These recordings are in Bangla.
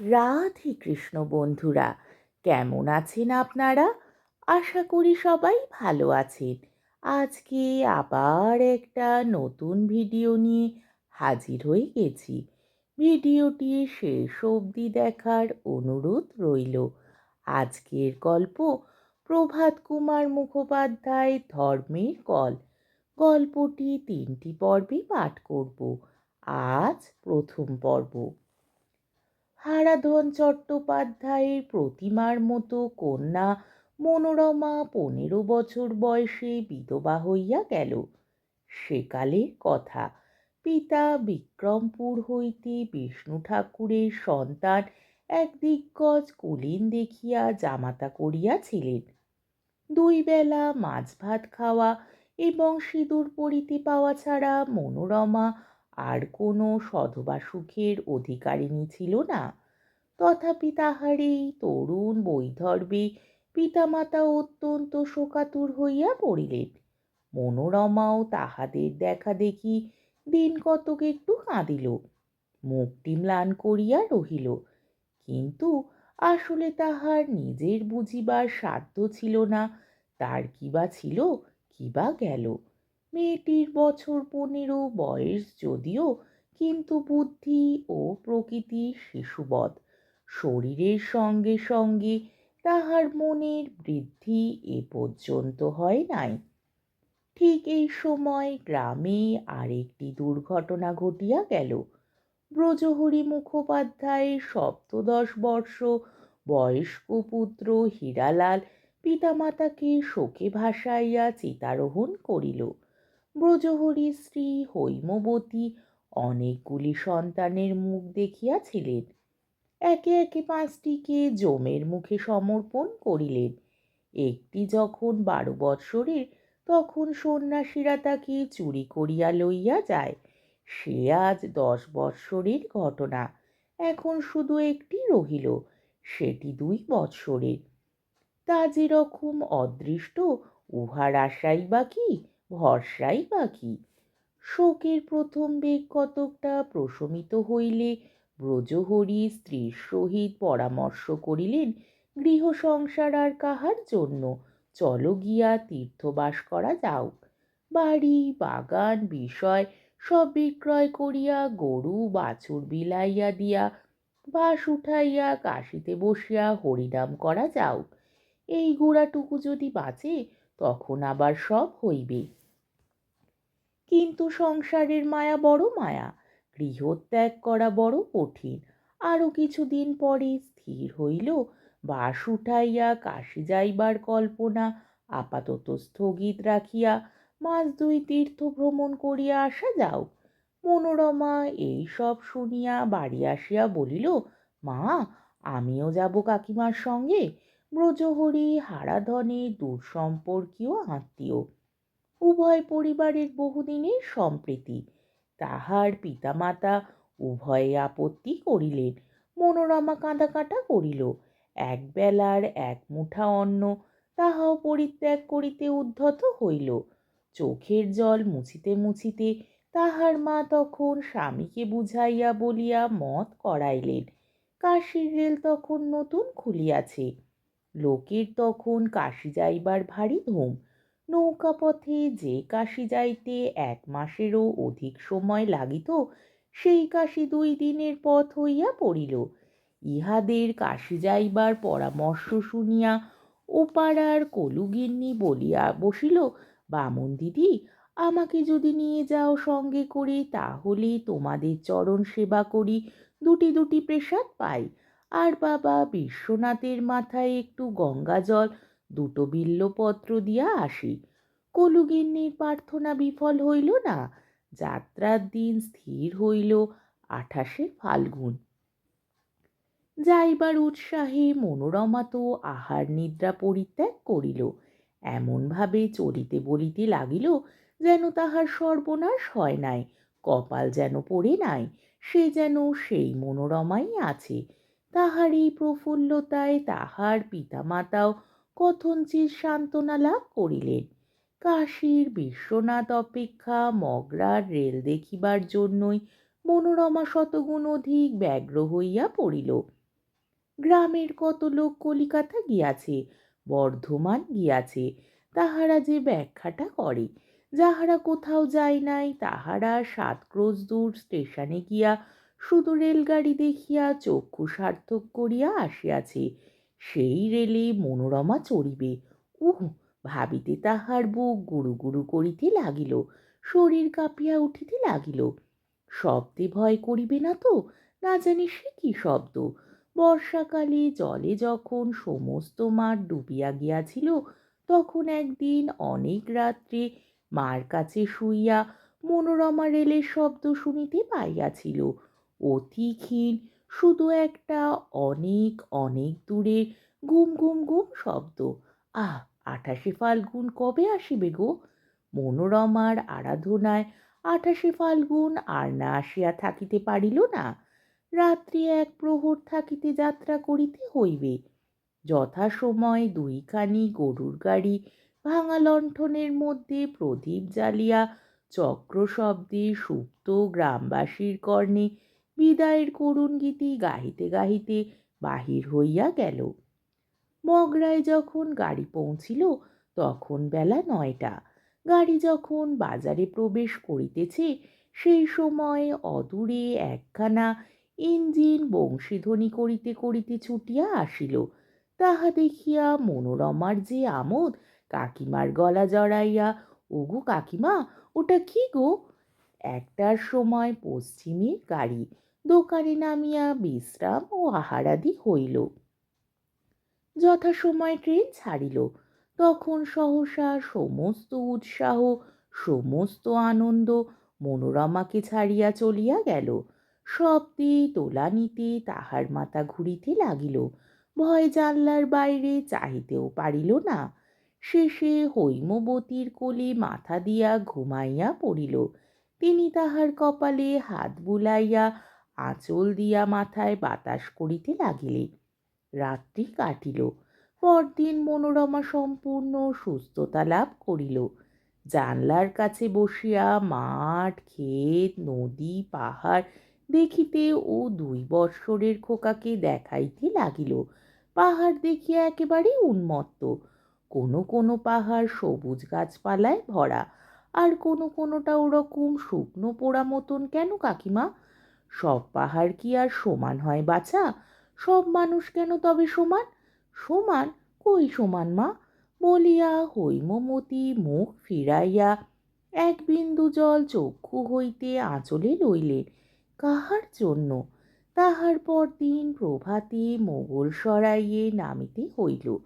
রাধে কৃষ্ণ বন্ধুরা, কেমন আছেন আপনারা? আশা করি সবাই ভালো আছেন। আজকে আবার একটা নতুন ভিডিও নিয়ে হাজির হয়ে গেছি। ভিডিওটি শেষ অবধি দেখার অনুরোধ রইল। আজকের গল্প প্রভাত কুমার মুখোপাধ্যায় ধর্মের কল। গল্পটি তিনটি পর্বে পাঠ করব। আজ প্রথম পর্ব। হারাধন চট্টোপাধ্যায়ের প্রতিমার মতো কন্যা মনোরমা পনেরো বছর বয়সে বিধবা হইয়া গেল। সেকালের কথা। পিতা বিক্রমপুর হইতে বিষ্ণু ঠাকুরের সন্তান এক দিগ্গজ কুলীন দেখিয়া জামাতা করিয়াছিলেন। দুই বেলা মাছ ভাত খাওয়া এবং সিঁদুর পরিতে পাওয়া ছাড়া মনোরমা আর কোনো সধবা সুখের অধিকারিণী ছিল না। তথাপি তাহার এই তরুণ বৈধর্বে পিতামাতা অত্যন্ত শোকাতুর হইয়া পড়িলেন। মনোরমাও তাহাদের দেখা দেখি দিন কতক একটু কাঁদিল মুখটি ম্লান করিয়া রহিল। কিন্তু আসলে তাহার নিজের বুঝিবার সাধ্য ছিল না, তার কিবা ছিল কিবা গেল। মেয়েটির বছর পনেরো বয়স যদিও কিন্তু বুদ্ধি ও প্রকৃতি শিশুবধ শরীরের সঙ্গে সঙ্গে তাহার মনের বৃদ্ধি এ পর্যন্ত হয় নাই। ঠিক এই সময় গ্রামে আরেকটি দুর্ঘটনা ঘটিয়া গেল। ব্রজহরি মুখোপাধ্যায়ের সপ্তদশ বর্ষ বয়স্ক পুত্র হীরালাল পিতামাতাকে শোকে ভাসাইয়া চিতারোহণ করিল। ব্রজহরির স্ত্রী হৈমবতী অনেকগুলি সন্তানের মুখ দেখিয়াছিলেন। একে একে পাঁচটিকে জমের মুখে সমর্পণ করিলেন। একটি যখন বারো বৎসরের, তখন সন্ন্যাসীরা তাকে চুরি করিয়া লইয়া যায়। সে আজ দশ বৎসরের ঘটনা, এখন শুধু একটি রহিল, সেটি দুই বৎসরের। তা যেরকম অদৃষ্ট, উহার আশাই বা কি? ভরসাই বা কি শোকের প্রথম বেগ কতকটা প্রশমিত হইলে, ব্রজহরি স্ত্রীর সহিত পরামর্শ করিলেন, গৃহ সংসার আর কাহার জন্য? চলো গিয়া তীর্থবাস করা যাওক বাড়ি, বাগান, বিষয় সব বিক্রয় করিয়া গরু, বাছুর বিলাইয়া দিয়া বাস উঠাইয়া কাশিতে বসিয়া হরিনাম করা যাওক এই গোড়াটুকু যদি বাঁচে, তখন আবার সব হইবে। কিন্তু সংসারের মায়া বড় মায়া, গৃহত্যাগ করা বড় কঠিন। আরও কিছুদিন পরে স্থির হইল, বাস উঠাইয়া কাশি যাইবার কল্পনা, আপাতত স্থগিত রাখিয়া মাস দুই তীর্থ ভ্রমণ করিয়া আসা যাও। মনোরমা এই সব শুনিয়া বাড়ি আসিয়া বলিল, মা, আমিও যাব কাকিমার সঙ্গে। ব্রজহরি, হারাধনে দূরসম্পর্কীয় আত্মীয়। উভয় পরিবারের বহুদিনের সম্প্রীতি। তাহার পিতামাতা উভয়ে আপত্তি করিলেন, মনোরমা কাঁদা কাটা করিল। এক বেলার এক মুঠা অন্ন তাহাও পরিত্যাগ করিতে উদ্ধত হইল। চোখের জল মুছিতে মুছিতে তাহার মা তখন স্বামীকে বুঝাইয়া বলিয়া মত করাইলেন, কাশির রেল তখন নতুন খুলিয়াছে। লোকের তখন কাশি যাইবার ভারী ধুম। নৌকা পথে যে কাশি যাইতে এক মাসেরও অধিক সময় লাগিত, সেই কাশি দুই দিনের পথ হইয়া পড়িল। ইহাদের কাশি যাইবার পরামর্শ শুনিয়া ও পাড়ার কলুগিন্নি বলিয়া বসিল, বামন দিদি, আমাকে যদি নিয়ে যাও সঙ্গে করে, তাহলে তোমাদের চরণ সেবা করি, দুটি দুটি প্রেসাদ পাই। আর বাবা বিশ্বনাথের মাথায় একটু গঙ্গা জল দুটো বিল্লপত্র দিয়া আসি। কলুগিন্নির প্রার্থনা বিফল হইল না, যাত্রার দিন স্থির হইল আঠাশে ফাল্গুন। যাইবার উৎসাহে মনোরমা তো আহার নিদ্রা পরিত্যাগ করিল। এমনভাবে চলিতে বলিতে লাগিল যেন তাহার সর্বনাশ হয় নাই, কপাল যেন পড়ে নাই, সে যেন সেই মনোরমাই আছে। তাহার এই প্রফুল্লতায় তাহার পিতামাতাও কথঞ্চিত সান্ত্বনা লাভ করিলেন। কাশীর বিশ্বনাথ অপেক্ষা, মগরার রেল দেখিবার জন্যই মনোরমা শতগুণ অধিক ব্যগ্র হইয়া পড়িল। গ্রামের কত লোক কলিকাতা গিয়াছে, বর্ধমান গিয়াছে, তাহারা যে ব্যাখ্যাটা করে, যাহারা কোথাও যায় নাই, তাহারা সাত ক্রোশ দূর স্টেশনে গিয়া শুধু রেলগাড়ি দেখিয়া চক্ষু সার্থক করিয়া আসিয়াছে। সেই রেলে মনোরমা চড়িবে। উহ, ভাবিতে তাহার বুক গুরু গুরু করিতে লাগিল, শরীর কাঁপিয়া উঠিতে লাগিল। শব্দে ভয় করিবে না তো? না জানি সে কি শব্দ? বর্ষাকালে জলে যখন সমস্ত মাঠ ডুবিয়া গিয়াছিল, তখন একদিন অনেক রাত্রে মার কাছে শুইয়া মনোরমা রেলের শব্দ শুনিতে পাইয়াছিল। অতি ক্ষীণ শুধু একটা অনেক অনেক দূরে ঘুম ঘুম ঘুম শব্দ। আহ, আঠাশে ফাল্গুন কবে আসিবে গো? মনোরমার আরাধনায় আঠাশে ফাল্গুন আর না আসিয়া থাকিতে পারিল না। রাত্রি এক প্রহর থাকিতে যাত্রা করিতে হইবে। যথাসময় দুইখানি গরুর গাড়ি ভাঙা লণ্ঠনের মধ্যে প্রদীপ জ্বালিয়া চক্র শব্দে সুপ্ত গ্রামবাসীর কর্ণে বিদায়ের করুণ গীতি গাহিতে গাহিতে বাহির হইয়া গেল। মগরায় যখন গাড়ি পৌঁছিল, তখন বেলা নয়টা। গাড়ি যখন বাজারে প্রবেশ করিতেছে, সেই সময় অদূরে একখানা ইঞ্জিন বংশীধ্বনি করিতে করিতে ছুটিয়া আসিল। তাহা দেখিয়া মনোরমার যে আমোদ, কাকিমার গলা জড়াইয়া, ওগো কাকিমা, ওটা কি গো? একটার সময় পশ্চিমে গাড়ি দোকানে নামিয়া বিশ্রাম ও আহারাদি হইল। যথাসময় ট্রেন ছাড়িল। তখন সহসা সমস্ত উৎসাহ, সমস্ত আনন্দ মনোরমাকে ছাড়িয়া চলিয়া গেল। শব্দে তোলানিতে তাহার মাথা ঘুরিতে লাগিল। ভয় জানলার বাইরে চাহিতেও পারিল না। শেষে হৈমবতীর কোলে মাথা দিয়া ঘুমাইয়া পড়িল। তিনি তাহার কপালে হাত বুলাইয়া আঁচল দিয়া মাথায় বাতাস করিতে লাগিলেন রাত্রি কাটিল, পরদিন মনোরমা সম্পূর্ণ সুস্থতা লাভ করিল। জানলার কাছে বসিয়া মাঠ, ক্ষেত, নদী, পাহাড় দেখিতে ও দুই বৎসরের খোকাকে দেখাইতে লাগিল। পাহাড় দেখিয়া একেবারে উন্মত্ত। কোনো কোনো পাহাড় সবুজ গাছপালায় ভরা, আর কোনো কোনোটা ওরকম শুকনো পোড়া মতন কেন কাকিমা? সব পাহাড় কি আর সমান হয় বাছা? সব মানুষ কেন তবে সমান? সমান কই সমান মা? বলিয়া হৈমমতি মুখ ফিরাইয়া, এক বিন্দু জল চক্ষু হইতে আঁচলে লইলেন কাহার জন্য? তাহার পর দিন প্রভাতে মোগল সরাইয়ে নামিতে হইল।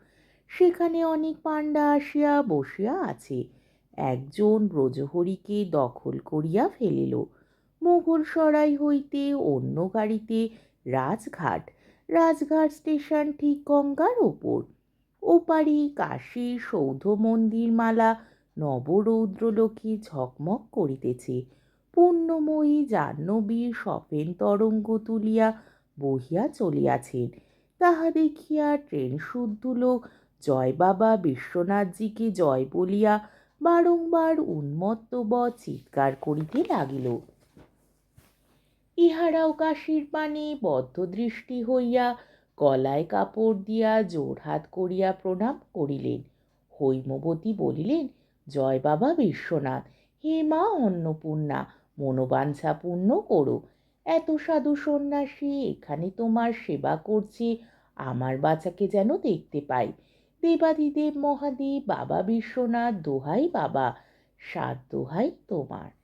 সেখানে অনেক পাণ্ডা আসিয়া বসিয়া আছে। একজন ব্রজহরিকে দখল করিয়া ফেলিল। মোগল সরাই হইতে অন্য গাড়িতে রাজঘাট। রাজঘাট স্টেশন ঠিক গঙ্গার ওপর। ওপারে কাশী সৌধ মন্দির মালা নবরৌদ্রলোকে ঝকমক করিতেছে। পূর্ণময়ী জাহ্নবীর সফেন তরঙ্গ তুলিয়া বহিয়া চলিয়াছেন। তাহা দেখিয়া ট্রেন শুদ্ধ লোক, জয় বাবা বিশ্বনাথজিকে জয় বলিয়া বারংবার উন্মত্ত বধ চিৎকার করিতে লাগিল। ইহারাও কাশীর পানে বদ্ধ দৃষ্টি হইয়া গলায় কাপড় দিয়া জোড়হাত করিয়া প্রণাম করিলেন। হৈমবতী বলিলেন, জয় বাবা বিশ্বনাথ, হে মা অন্নপূর্ণা মনোবাঞ্ছা পূর্ণ করো। এত সাধু সন্ন্যাসী এখানে তোমার সেবা করছে, আমার বাচ্চাকে যেন দেখতে পাই দেবাদিদেব মহাদেব, বাবা বিশ্বনাথ, দোহাই বাবা সাত দোহাই তোমার।